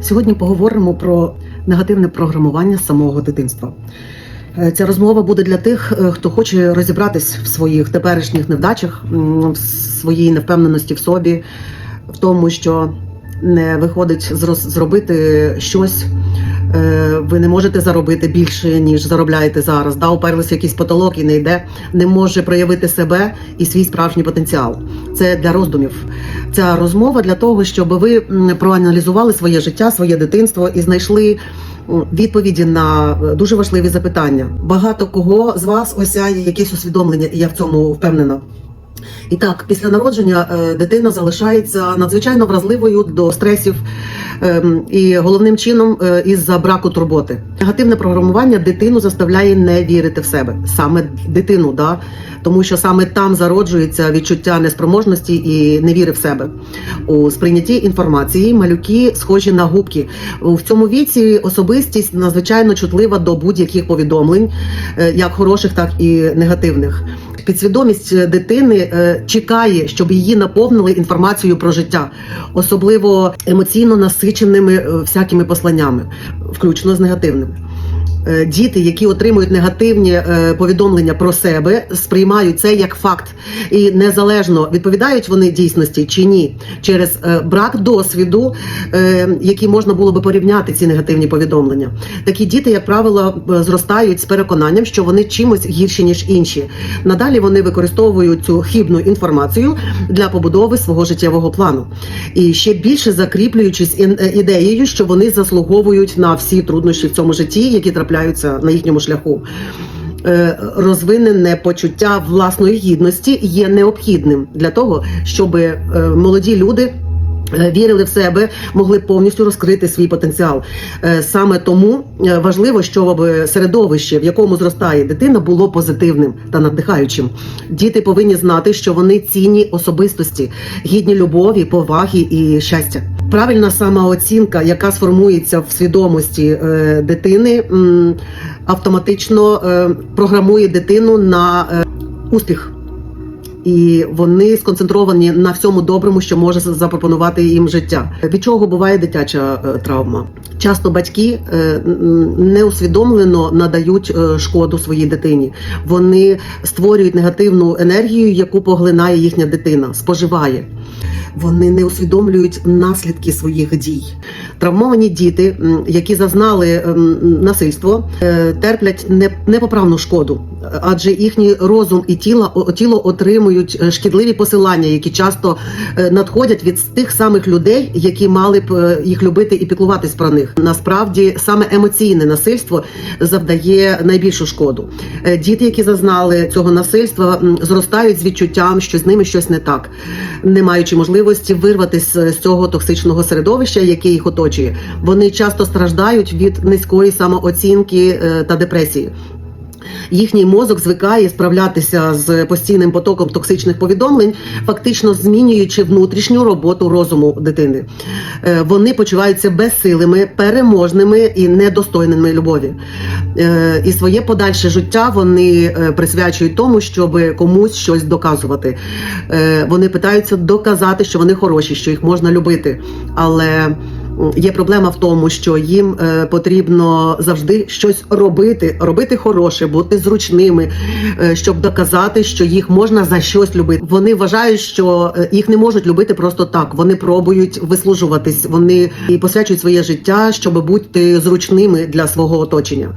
Сьогодні поговоримо про негативне програмування самого дитинства. Е, Ця розмова буде для тих, е, хто хоче розібратись в своїх теперішніх невдачах, в своїй невпевненості в собі, в тому, що не виходить зробити щось. Е, Ви не можете заробити більше, ніж заробляєте зараз. Да, уперлися якийсь потолок і не йде, не може проявити себе і свій справжній потенціал. Це для роздумів. Ця розмова для того, щоб ви проаналізували своє життя, своє дитинство і знайшли відповіді на е, дуже важливі запитання. Багато кого з вас осяє якесь усвідомлення, і я в цьому впевнена. І так, після народження е, дитина залишається надзвичайно вразливою до стресів і головним чином е, із-за браку турботи. Негативне програмування дитину заставляє не вірити в себе, саме дитину, да? Тому що саме там зароджується відчуття неспроможності і невіри в себе. У сприйнятті інформації малюки схожі на губки. В цьому віці особистість надзвичайно чутлива до будь-яких повідомлень, е, як хороших, так і негативних. Підсвідомість дитини е, чекає, щоб її наповнили інформацією про життя, особливо емоційно насиченими е, всякими посланнями, включно з негативними. Е, Діти, які отримують негативні е, повідомлення про себе, сприймають це як факт, і незалежно відповідають вони дійсності чи ні, через е, брак досвіду, який можна було би порівняти ці негативні повідомлення. Такі діти, як правило, зростають з переконанням, що вони чимось гірші ніж інші. Надалі вони використовують цю хибну інформацію для побудови свого життєвого плану, і ще більше закріплюючись ідеєю, що вони заслуговують на всі труднощі в цьому житті, які трапляються на їхньому шляху. Е, Розвинене почуття власної гідності є необхідним для того, щоб е, молоді люди. е, Вірили в себе, могли повністю розкрити свій потенціал. Саме тому важливо, щоб середовище, в якому зростає дитина, було позитивним та надихаючим. Діти повинні знати, що вони цінні особистості, гідні любові, поваги і щастя. Правильна самооцінка, яка сформується в свідомості е, дитини, м, автоматично е, програмує дитину на е, успіх. І вони сконцентровані на всьому доброму, що може запропонувати їм життя. Від чого буває дитяча е, травма? Часто батьки е, неусвідомлено надають е, шкоду своїй дитині. Вони створюють негативну енергію, яку поглинає їхня дитина, споживає. Вони не усвідомлюють наслідки своїх дій. Травмовані діти, які зазнали насильство, е, терплять непоправну шкоду, адже їхній розум і тіло, тіло отримують е, шкідливі посилання, які часто е, надходять від тих самих людей, які мали б їх любити і піклуватись про них. Насправді саме емоційне насильство завдає найбільшу шкоду. Діти, які зазнали цього насильства, зростають з відчуттям, що з ними щось не так, не маючи можливості вирватися з цього токсичного середовища, яке їх оточує. Вони часто страждають від низької самооцінки е, та депресії. Їхній мозок звикає справлятися з постійним потоком токсичних повідомлень, фактично змінюючи внутрішню роботу розуму дитини. Е, Вони почуваються безсилими, переможними і недостойними любові. Е, І своє подальше життя вони е, присвячують тому, щоб комусь щось доказувати. Вони питаються доказати, що вони хороші, що їх можна любити. Але Є проблема в тому, що їм е, потрібно завжди щось робити, робити хороше, бути зручними, е, щоб доказати, що їх можна за щось любити. Вони вважають, що е, їх не можуть любити просто так. Вони пробують вислужуватись, вони і посвячують своє життя, щоб бути зручними для свого оточення.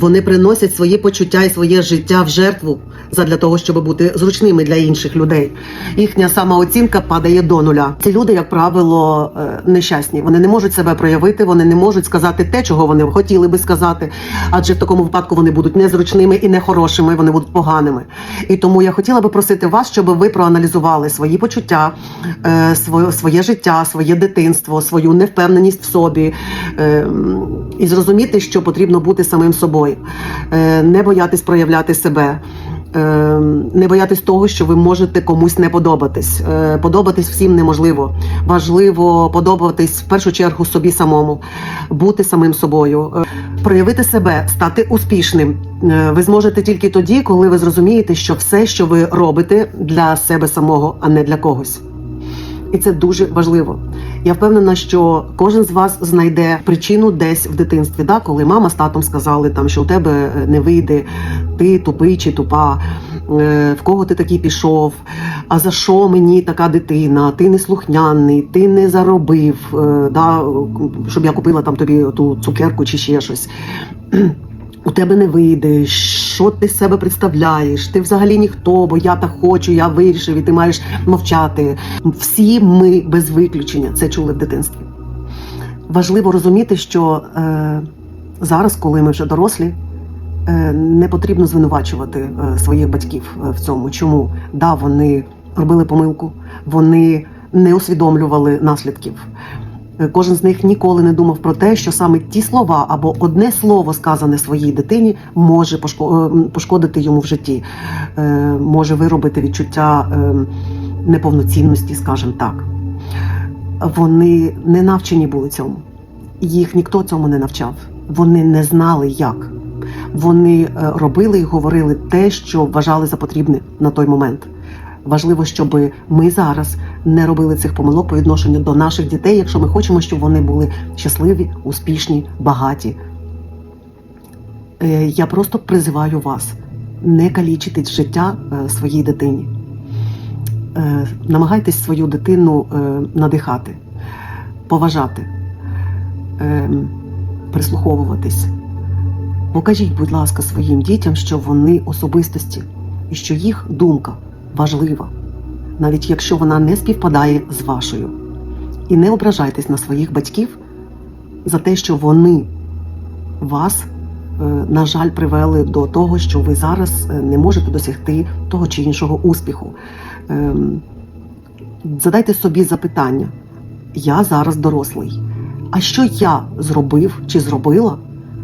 Вони приносять свої почуття і своє життя в жертву задля того, щоб бути зручними для інших людей. Їхня самооцінка падає до нуля. Ці люди, як правило, е, нещасні. Вони не можуть себе проявити, вони не можуть сказати те, чого вони хотіли би сказати. Адже в такому випадку вони будуть незручними і нехорошими, вони будуть поганими. І тому я хотіла би просити вас, щоб ви проаналізували свої почуття, е, своє, життя, своє дитинство, свою невпевненість в собі е, і зрозуміти, що потрібно бути самим собою, Е, не боятись проявляти себе. Е, Не боятись того, що ви можете комусь не подобатись. Е, Подобатись всім неможливо. Важливо подобатись в першу чергу собі самому, бути самим собою, проявити себе, стати успішним. Ви зможете тільки тоді, коли ви зрозумієте, що все, що ви робите, для себе самого, а не для когось. І це дуже важливо. Я впевнена, що кожен з вас знайде причину десь в дитинстві, да, коли мама з татом сказали, там, що у тебе е, не вийде, ти тупий чи тупа, е, в кого ти такий пішов, а за що мені така дитина, ти не слухняний, ти не заробив, е, да, щоб я купила там тобі ту цукерку чи ще щось. У тебе не вийде, що ти себе представляєш? Ти взагалі ніхто, бо я так хочу, я вирішив, і ти маєш мовчати. Всі ми без виключення це чули в дитинстві. Важливо розуміти, що е, зараз, коли ми вже дорослі, е, не потрібно звинувачувати е, своїх батьків е, в цьому. Чому? Да, вони робили помилку, вони не усвідомлювали наслідків. Е, Кожен з них ніколи не думав про те, що саме ті слова або одне слово, сказане своїй дитині, може е, пошкодити йому в житті, е, може виробити відчуття неповноцінності, скажімо так. Вони не навчені були цьому. Їх ніхто цьому не навчав. Вони не знали як. Вони робили і говорили те, що вважали за потрібне на той момент. Важливо, щоб ми зараз не робили цих помилок по відношенню до наших дітей, якщо ми хочемо, щоб вони були щасливі, успішні, багаті. Е, Я просто призиваю вас не калічити життя е, своїй дитині. Е, Намагайтесь свою дитину надихати, поважати, прислуховуватись. Покажіть, будь ласка, своїм дітям, що вони особистості і що їх думка важлива, навіть якщо вона не співпадає з вашою. І не ображайтесь на своїх батьків за те, що вони вас, е, на жаль, привели до того, що ви зараз е, не можете досягти того чи іншого успіху. Ем, Задайте собі запитання: я зараз дорослий. А що я зробив чи зробила,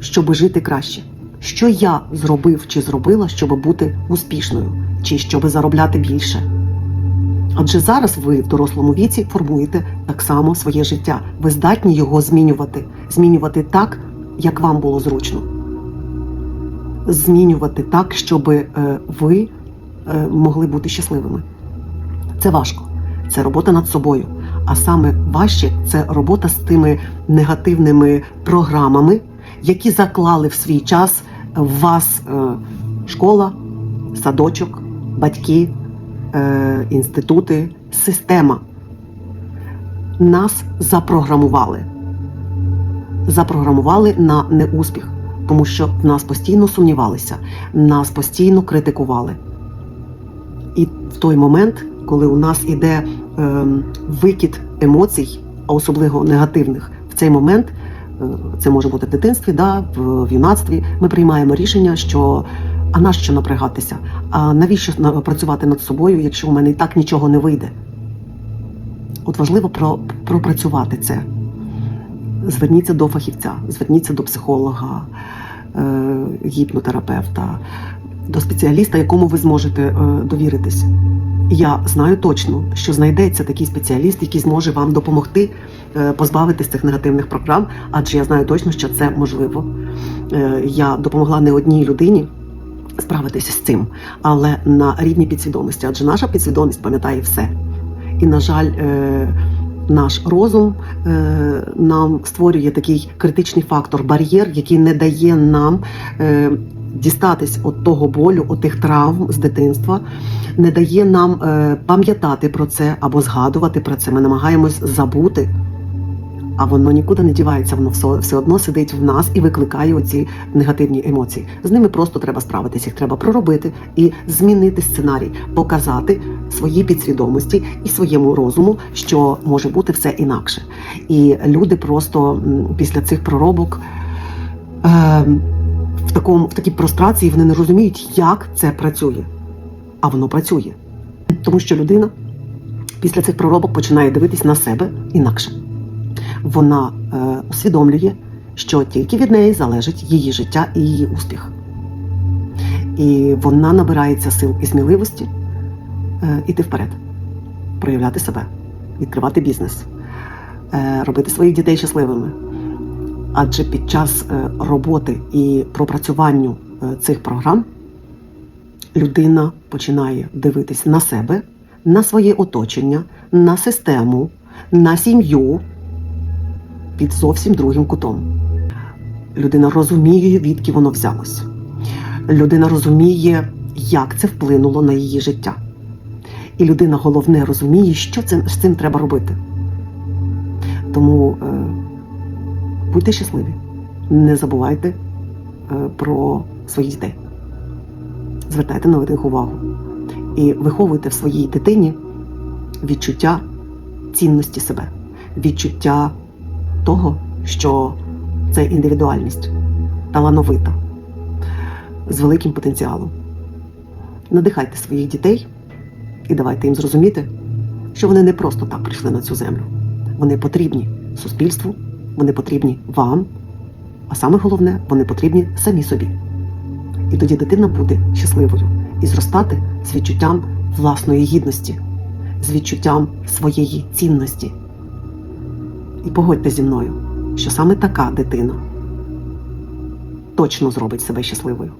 щоб жити краще? Що я зробив чи зробила, щоб бути успішною, чи щоб заробляти більше? Адже зараз ви в дорослому віці формуєте так само своє життя. Ви здатні його змінювати, змінювати так, як вам було зручно. Змінювати так, щоб е, ви е, могли бути щасливими. Це важко. Це робота над собою. А саме важче це робота з тими негативними програмами, які заклали в свій час в вас е, школа, садочок, батьки, е, інститути, система. Нас запрограмували. Запрограмували на неуспіх, тому що нас постійно сумнівалися, нас постійно критикували. І в той момент, коли у нас іде е, викид емоцій, а особливо негативних, в цей момент е, це може бути в дитинстві, да, в, в юнацтві, ми приймаємо рішення, що а нащо напрягатися? А навіщо працювати над собою, якщо у мене і так нічого не вийде? От важливо про, пропрацювати це. Зверніться до фахівця, зверніться до психолога, е, гіпнотерапевта, до спеціаліста, якому ви зможете е, довіритись. Я знаю точно, що знайдеться такий спеціаліст, який зможе вам допомогти е, позбавитись цих негативних програм, адже я знаю точно, що це можливо. Е, Я допомогла не одній людині справитися з цим, але на рівні підсвідомості, адже наша підсвідомість пам'ятає все. І, на жаль, е, наш розум е, нам створює такий критичний фактор, бар'єр, який не дає нам е, дістатись від того болю, від тих травм з дитинства, не дає нам пам'ятати про це або згадувати про це. Ми намагаємось забути. А воно нікуди не дівається, воно все, все одно сидить в нас і викликає оці негативні емоції. З ними просто треба справитися, їх треба проробити і змінити сценарій, показати своїй підсвідомості і своєму розуму, що може бути все інакше. І люди просто після цих проробок е, в такому в такій прострації вони не розуміють, як це працює. А воно працює, тому що людина після цих проробок починає дивитись на себе інакше вона е, усвідомлює, що тільки від неї залежить її життя і її успіх. І вона набирається сил і сміливості е, іти вперед, проявляти себе, відкривати бізнес, е, робити своїх дітей щасливими. Адже під час роботи і пропрацюванню е, цих програм людина починає дивитись на себе, на своє оточення, на систему, на сім'ю під зовсім другим кутом. Людина розуміє, відки воно взялося. Людина розуміє, як це вплинуло на її життя. І людина головне розуміє, що це, з цим треба робити. Тому е, будьте щасливі, не забувайте е, про своїх дітей. Звертайте на них увагу і виховуйте в своїй дитині відчуття цінності себе, відчуття того, що це індивідуальність, талановита, з великим потенціалом. Надихайте своїх дітей і давайте їм зрозуміти, що вони не просто так прийшли на цю землю. Вони потрібні суспільству, вони потрібні вам, а саме головне, вони потрібні самі собі. І тоді дитина буде щасливою і зростати з відчуттям власної гідності, з відчуттям своєї цінності. І погодьте зі мною, що саме така дитина точно зробить себе щасливою.